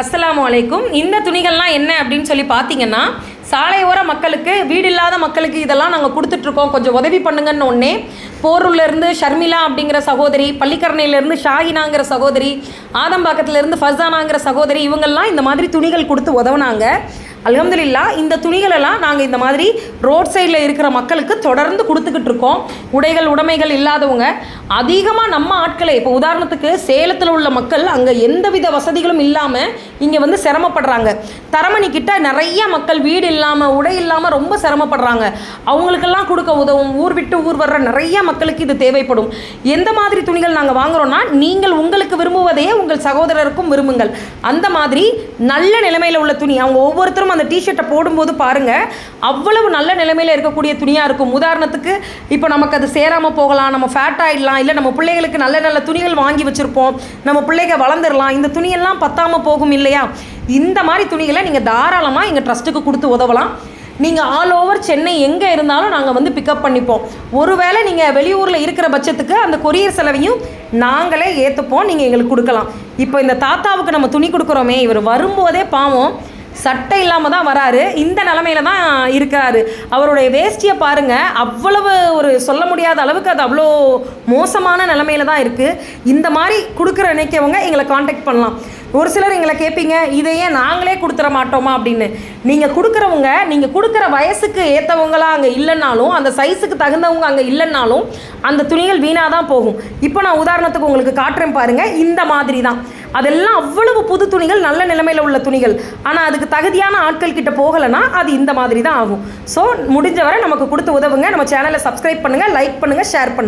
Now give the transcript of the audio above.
அஸ்ஸலாமு அலைக்கும். இந்த துணிகள்லாம் என்ன அப்படின்னு சொல்லி பார்த்தீங்கன்னா சாலையோர மக்களுக்கு வீடு இல்லாத மக்களுக்கு இதெல்லாம் நாங்கள் கொடுத்துட்ருக்கோம். கொஞ்சம் உதவி பண்ணுங்கன்னு ஒன்னே போரூர்லேருந்து ஷர்மிளா அப்படிங்கிற சகோதரி பள்ளிக்கரணையிலேருந்து ஷாஹினாங்கிற சகோதரி ஆதம்பாக்கத்துலேருந்து ஃபர்சானாங்கிற சகோதரி இவங்கெல்லாம் இந்த மாதிரி துணிகள் கொடுத்து உதவுனாங்க. அலமதுல்லா இந்த துணிகளெல்லாம் நாங்கள் இந்த மாதிரி ரோட் சைடில் இருக்கிற மக்களுக்கு தொடர்ந்து கொடுத்துக்கிட்டு இருக்கோம் உடைகள் உடைமைகள் இல்லாதவங்க. அதிகமாக நம்ம ஆட்களை இப்போ உதாரணத்துக்கு சேலத்தில் உள்ள மக்கள் அங்கே எந்தவித வசதிகளும் இல்லாமல் இங்கே வந்து சிரமப்படுறாங்க. தரமணி கிட்ட நிறைய மக்கள் வீடு இல்லாமல் உடை இல்லாமல் ரொம்ப சிரமப்படுறாங்க. அவங்களுக்கெல்லாம் கொடுக்க உதவும் ஊர் விட்டு ஊர் வர்ற நிறைய மக்களுக்கு இது தேவைப்படும். எந்த மாதிரி துணிகள் நாங்கள் வாங்குகிறோன்னா நீங்கள் உங்களுக்கு விரும்புவதையே உங்கள் சகோதரருக்கும் விரும்புங்கள். அந்த மாதிரி நல்ல நிலைமையில் உள்ள துணி அவங்க ஒவ்வொருத்தரும் அந்த டிஷர்ட்டை போடும்போது பாருங்க அவ்வளவு நல்ல நிலைமையில் இருக்கக்கூடிய துணியாக இருக்கும். உதாரணத்துக்கு இப்போ நமக்கு அது சேராமல் போகலாம் நம்ம ஃபேட் ஆகிடலாம் இல்லை நம்ம பிள்ளைகளுக்கு நல்ல நல்ல துணிகள் வாங்கி வச்சுருப்போம் நம்ம பிள்ளைங்க வளர்ந்துடலாம் இந்த துணியெல்லாம் பத்தாமல் போகும் இல்லை இல்லையா? இந்த மாதிரி துணிகளை நீங்கள் தாராளமாக எங்கள் ட்ரஸ்ட்டுக்கு கொடுத்து உதவலாம். நீங்கள் ஆல் ஓவர் சென்னை எங்கே இருந்தாலும் நாங்கள் வந்து பிக்கப் பண்ணிப்போம். ஒருவேளை நீங்கள் வெளியூரில் இருக்கிற பட்சத்துக்கு அந்த கொரியர் செலவையும் நாங்களே ஏற்றுப்போம் நீங்கள் எங்களுக்கு கொடுக்கலாம். இப்போ இந்த தாத்தாவுக்கு நம்ம துணி கொடுக்குறோமே இவர் வரும்போதே பாவம். சட்டை இல்லாமல் தான் வராரு. இந்த நிலமையில தான் இருக்காரு. அவருடைய வேஷ்டியை பாருங்க. அவ்வளவு ஒரு சொல்ல முடியாத அளவுக்கு அது அவ்வளோ மோசமான நிலமையில தான் இருக்குது இந்த மாதிரி கொடுக்குற நினைக்கவங்க எங்களை காண்டாக்ட் பண்ணலாம். ஒரு சிலர் எங்களை கேட்பீங்க இதையே நாங்களே கொடுத்துட மாட்டோமா? அப்படின்னு. நீங்கள் கொடுக்குறவங்க நீங்கள் கொடுக்குற வயசுக்கு ஏற்றவங்களா அங்கே இல்லைன்னாலும் அந்த சைஸுக்கு தகுந்தவங்க அங்கே இல்லைன்னாலும் அந்த துணிகள் வீணாக தான் போகும். இப்போ நான் உதாரணத்துக்கு உங்களுக்கு காட்டுறேன் பாருங்கள் இந்த மாதிரி தான். அதெல்லாம் அவ்வளவு புது துணிகள் நல்ல நிலைமையில் உள்ள துணிகள். ஆனால் அதுக்கு தகுதியான ஆட்கள் கிட்ட போகலைன்னா அது இந்த மாதிரி தான் ஆகும். ஸோ முடிஞ்ச வரை நமக்கு கொடுத்து உதவுங்க. நம்ம சேனலை சப்ஸ்கிரைப் பண்ணுங்கள் லைக் பண்ணுங்கள் ஷேர் பண்ணுங்கள்